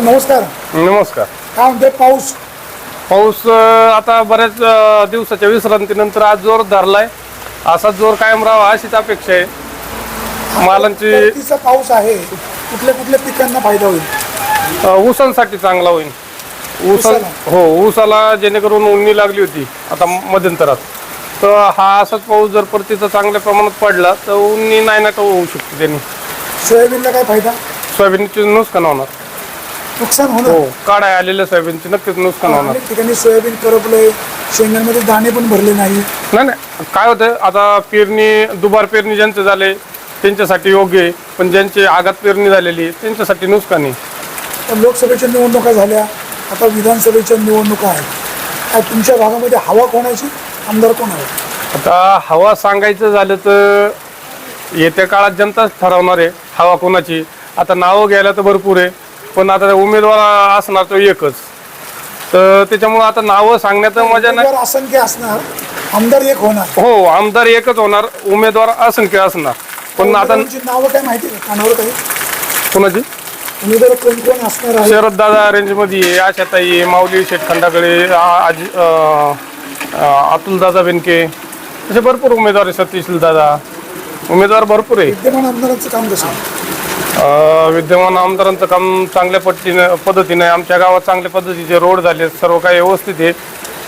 नमस्कार. नमस्कार. काय म्हणते पाऊस? पाऊस अं, आता बऱ्याच अं, दिवसाच्या विश्रांतीनंतर आज जोर धरलाय. असा जोर कायम राहावा अशीच अपेक्षा आहे. मालांची परतीचा पाऊस आहे. कुठल्या कुठल्या पिकांना फायदा होईल? अं, ऊसांसाठी चांगला होईल. ऊसा ऊसाला? हो ऊसाला जेणेकरून उन्नी लागली होती आता मध्यंतरात. तर हा असाच पाऊस जर परतीचा चांगल्या प्रमाणात पडला तर उन्नी नाही ना होऊ शकते त्यांनी. सोयाबीनला काय फायदा? सोयाबीनचे नुकसान होणार. नुकसान होणार. हो काढाय आलेल्या सोयाबीनचे नक्कीच नुकसान होणार. अनेक ठिकाणी सोयाबीन करपलंय शेंगांमध्ये दाणे पण भरले नाही. नाही नाही काय होतं आता पेरणी दुबार पेरणी ज्यांचे झाले त्यांच्यासाठी योग्य आहे पण ज्यांची आघात पेरणी झालेली आहे त्यांच्यासाठी नुकसान आहे. तर लोकसभेच्या निवडणुका झाल्या आता विधानसभेच्या निवडणुका आहेत. तुमच्या भागामध्ये हवा कोणाची? आमदार कोण आहे आता हवा सांगायचं झालं तर येत्या काळात जनताच ठरवणार आहे हवा कोणाची. आता नावं घ्यायला तर भरपूर आहे. पण आता उमेदवार असणार तो एकच. तर त्याच्यामुळं आता नावं सांगण्यात मजा नाही. उमेदवार असंख्य असणार आमदार एक होणार. हो आमदार एकच होणार उमेदवार असंख्य असणार. पण आता उमेदवारांची नावं काय माहिती आहे? का कानावर काही? कोणाची? उमेदवार कोण कोण असणार आहे? शरद दादा रेंजमध्ये आहे आशाताई आहे माऊली शेठ खंडाकडे आजी अतुल दादा बेनके. असे भरपूर उमेदवार आहे सतीशील दादा. उमेदवार भरपूर आहे. विद्यमान आमदारांचं काम कसं विद्यमान आमदारांचं काम चांगल्या पद्धतीनं पद्धतीने आहे. आमच्या गावात चांगल्या पद्धतीचे रोड झाले सर्व काही व्यवस्थित आहे.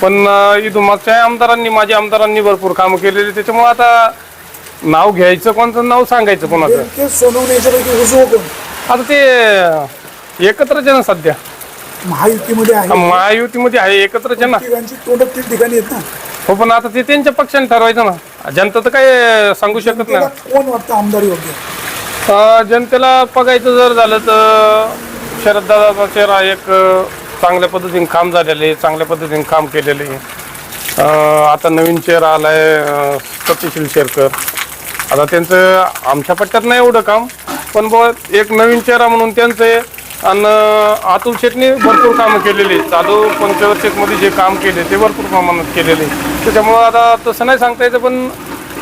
पण इथून मागच्या आमदारांनी माझ्या आमदारांनी भरपूर कामं केलेली त्याच्यामुळे आता नाव घ्यायचं कोणतं नाव सांगायचं कोणाचं? आता ते एकत्रच आहे ना सध्या. महायुतीमध्ये आहे. महायुतीमध्ये आहे एकत्रच आहे ना तिघांची तोंड तीन ठिकाणी आहेत ना? हो पण आता ते त्यांच्या पक्षाने ठरवायचं ना. जनता तर काय सांगू शकत नाही. कोण वाटतं आमदार योग्य? अं, जनतेला बघायचं जर झालं तर शरददादाचा चेहरा एक अं, चांगल्या पद्धतीने काम झालेलं आहे चांगल्या पद्धतीने काम केलेलं आहे अं, आता नवीन चेहरा आलाय अं, सत्यशील शेरकर आता त्यांचं आमच्या पट्ट्यात नाही एवढं काम पण बुवा एक नवीन चेहरा म्हणून त्यांचं आहे आणि अतुल शेटने भरपूर कामं केलेली आहेत. चालू पंचवर्षेकमध्ये जे काम केले ते भरपूर प्रमाणात केलेले आहे. त्याच्यामुळं आता तसं नाही सांगता येतं पण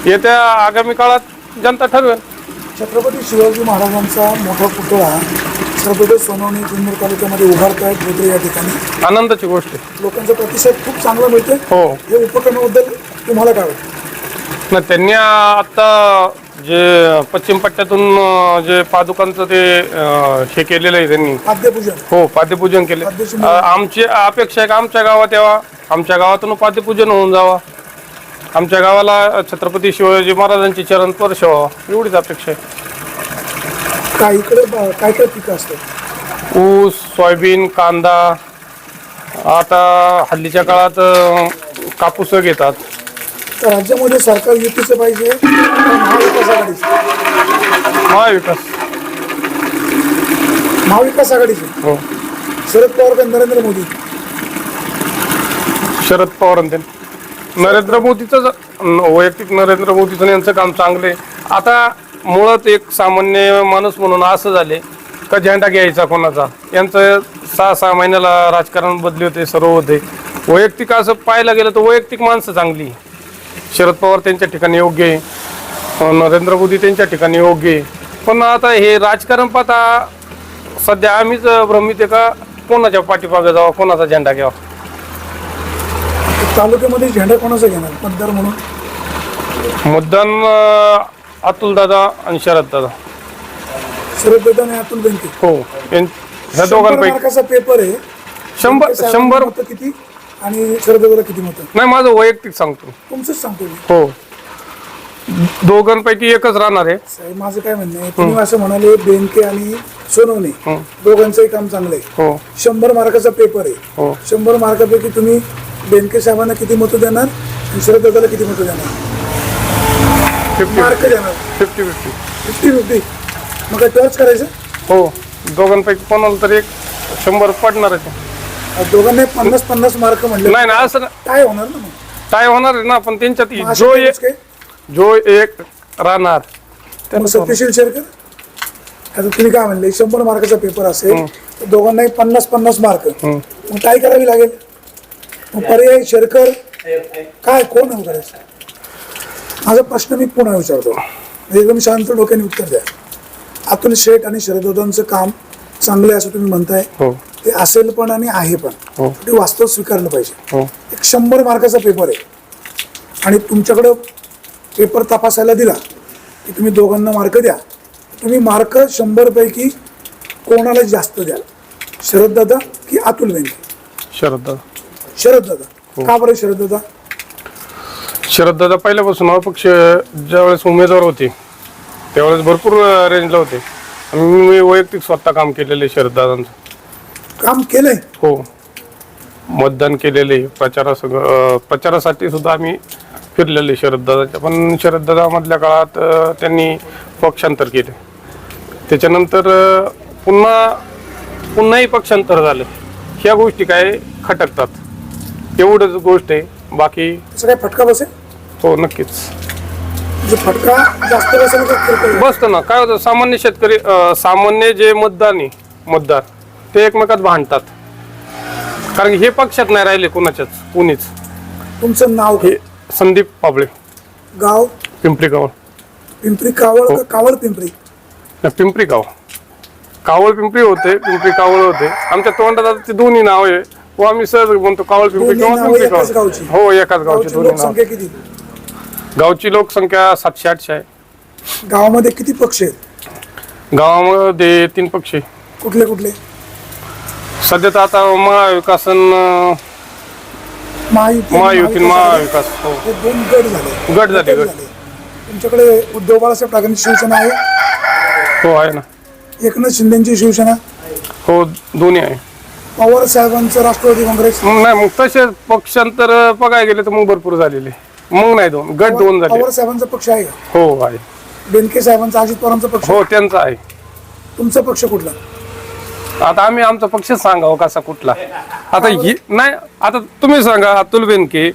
येत्या आगामी काळात जनता ठरवेल छत्रपती शिवाजी महाराजांचा मोठा पुतळा छत्रपती सोनवणे जुन्नर तालुक्यामध्ये उभारतायत होते या ठिकाणी. आनंदाची गोष्ट आहे. लोकांचा प्रतिसाद खूप चांगला मिळतोय. हो. हे उपक्रमाबद्दल तुम्हाला काय वाटतं? ना त्यांनी आता जे पश्चिम पट्ट्यातून अं, जे पादुकांचं ते अं, हे केलेलं आहे त्यांनी. खाद्यपूजन हो पाद्यपूजन केले. पाद्यपूजन. अं, आमची अपेक्षा आहे की आमच्या गावात यावा? आमच्या गावातून पाद्यपूजन होऊन जावा. आमच्या गावाला छत्रपती शिवाजी महाराजांची चरण स्पर्श व्हावा एवढीच अपेक्षा आहे. काय इकडे ब- काय काय पिकं असतात? ऊस सोयाबीन कांदा. आता हल्लीच्या काळात अं, कापूस घेतात. तर राज्यामध्ये सरकार युतीचं पाहिजे का महाविकास आघाडीचं? महाविकास. महाविकास आघाडीचे? हो. शरद पवार का नरेंद्र मोदी. शरद पवारांचे नरेंद्र मोदीचं वैयक्तिक नरेंद्र मोदीचं यांचं काम चांगले आता मुळात एक सामान्य माणूस म्हणून असं झाले का झेंडा घ्यायचा कोणाचा? यांचं सहा सहा महिन्याला राजकारण बदली होते सर्व होते. वैयक्तिक असं पाहायला गेलं तर वैयक्तिक माणसं चांगली शरद पवार त्यांच्या ठिकाणी योग्य आहे. नरेंद्र मोदी त्यांच्या ठिकाणी योग्य आहे. पण आता हे राजकारण पाहता सध्या आम्हीच भ्रमित आहे का कोणाच्या पाठीमागे जावा कोणाचा झेंडा घ्यावा? तालुक्यामध्ये झेंडा कोणाचा घेणार? मतदार म्हणून. अं, अतुल दादा आणि शरद दादा. शरद दादा आणि अतुल बेनके. हो यां- ह्या शंभर दोघांपैकी. मार्काचा पेपर आहे. शंभर साहेबांना शंभर मतं किती आणि शरद दादाला किती मतं? नाही माझं वैयक्तिक सांगतो. तुमचंच सांगतो मी. हो. दोघांपैकी एकच राहणार आहे. साहेब माझं काय म्हणणं आहे? तुम्ही असं म्हणाले बेनके आणि सोनवणे दोघांचंही काम चांगलं आहे. हो. शंभर मार्काचा पेपर आहे. हो. शंभर मार्कापैकी तुम्ही बेनके साहेबांना किती मतं देणार? आणि शरद दादाला किती मतं देणार? फिफ्टी मार्क देणार. फिफ्टी फिफ्टी फिफ्टी फिफ्टी मग काय टर्च करायचं? हो. दोघांपैकी कोणाला तरी एक शंभर पडणार आहे दोघांना पन्नास पन्नास मार्क म्हणले. नाही ना असं. काय होणार ना काय होणार आहे ना पण त्यांच्यात जो एक जो एक राहणार. मग सत्यशील शेरकर? आता तुम्ही काय म्हणले शंभर मार्काचा पेपर असेल दोघांनाही पन्नास पन्नास मार्क. मग काय करावी लागेल. पर्याय शेरकर काय कोण करायचं? माझा प्रश्न मी पुन्हा विचारतो. एकदम शांत डोक्याने उत्तर द्या. अतुल शेठ आणि शरदोदांचं काम चांगले असं तुम्ही म्हणताय. हो. ते असेल पण आणि आहे पण. हो. ते वास्तव स्वीकारलं पाहिजे. हो. एक शंभर मार्काचा पेपर आहे. आणि तुमच्याकडं पेपर तपासायला दिला की तुम्ही दोघांना मार्क द्या. तुम्ही मार्क शंभरपैकी कोणाला जास्त द्याल? शरद दादा की अतुल बेनके शरद दादा शरद दादा. का बरं शरद दादा? शरद दादा पहिल्यापासून अपक्ष ज्यावेळेस उमेदवार होते त्यावेळेस भरपूर रेंजला होते. आणि मी वैयक्तिक स्वतः काम केलेले शरद दादांचं. काम केलंय? हो. मतदान केलेले प्रचारासंग अं, प्रचारासाठी सुद्धा आम्ही फिरलेले शरददादाच्या पण शरददादा मधल्या काळात अं, त्यांनी पक्षांतर केले. त्याच्यानंतर अं, पुन्हा पुन्हाही पक्षांतर झालं. ह्या गोष्टी काय खटकतात. एवढंच गोष्ट आहे. बाकी त्याचा काय फटका बसेल? हो नक्कीच. म्हणजे फटका जास्त बसेल का किरकोळ? बसतं ना. काय होतं सामान्य शेतकरी अं, सामान्य जे मतदान आहे मतदार ते एकमेकात भांडतात. कारण की हे पक्षात नाही राहिले कोणाच्याच कुणीच. तुमचं नाव हे संदीप पाबळे. गाव? पिंपरी गाव. पिंपरी कावळ का कावळ पिंपरी? नाही, पिंपरी गाव. कावळ पिंपरी होते पिंपरी कावळ होते. आमच्या तोंडात आता ते दोन्ही नाव आहे. व आम्ही सहज म्हणतो कावळ पिंपरी दोन्ही किंवा नावं पिंपरी एकाच कावळ गावची? हो एकाच गावची गावची दोन्ही नाव लोकसंख्या किती गावची लोकसंख्या सातशे आठशे आहे गावामध्ये किती पक्ष आहेत गावामध्ये तीन पक्षी कुठले कुठले सध्या तर आता महाविकासन अं, महायुती महाविकास महाविकास हो हे दोन गट झाले गट झाले, गट. तुमच्याकडे उद्धव बाळासाहेब ठाकरेंची शिवसेना आहे हो आहे ना एकनाथ शिंदेची शिवसेना हो दोन्ही आहे पवार साहेबांचं राष्ट्रवादी काँग्रेस. मग नाही मग तसे पक्षांतर बघायला गेले तर मग भरपूर झालेले. मग नाही दोन गट दोन झाले. पवार साहेबांचा पक्ष आहे का? हो आहे. बेनके साहेबांचा अजित पवारांचा पक्ष हो त्यांचा आहे. तुमचा पक्ष कुठला? आता आम्ही आमचा पक्ष सांगावं कसा कुठला? आता ही नाही आता तुम्ही सांगा अतुल बेनके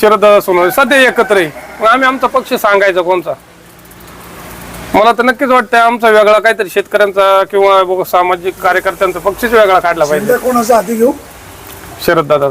शरददादा सोनवणे सध्या एकत्र आहे. मग आम्ही आमचा पक्ष सांगायचा कोणचा? मला तर नक्कीच वाटतं आमचा वेगळा काहीतरी शेतकऱ्यांचा किंवा सामाजिक कार्यकर्त्यांचा पक्षच वेगळा काढला पाहिजे. कोणाचा हाती घेऊ? शरद दादा.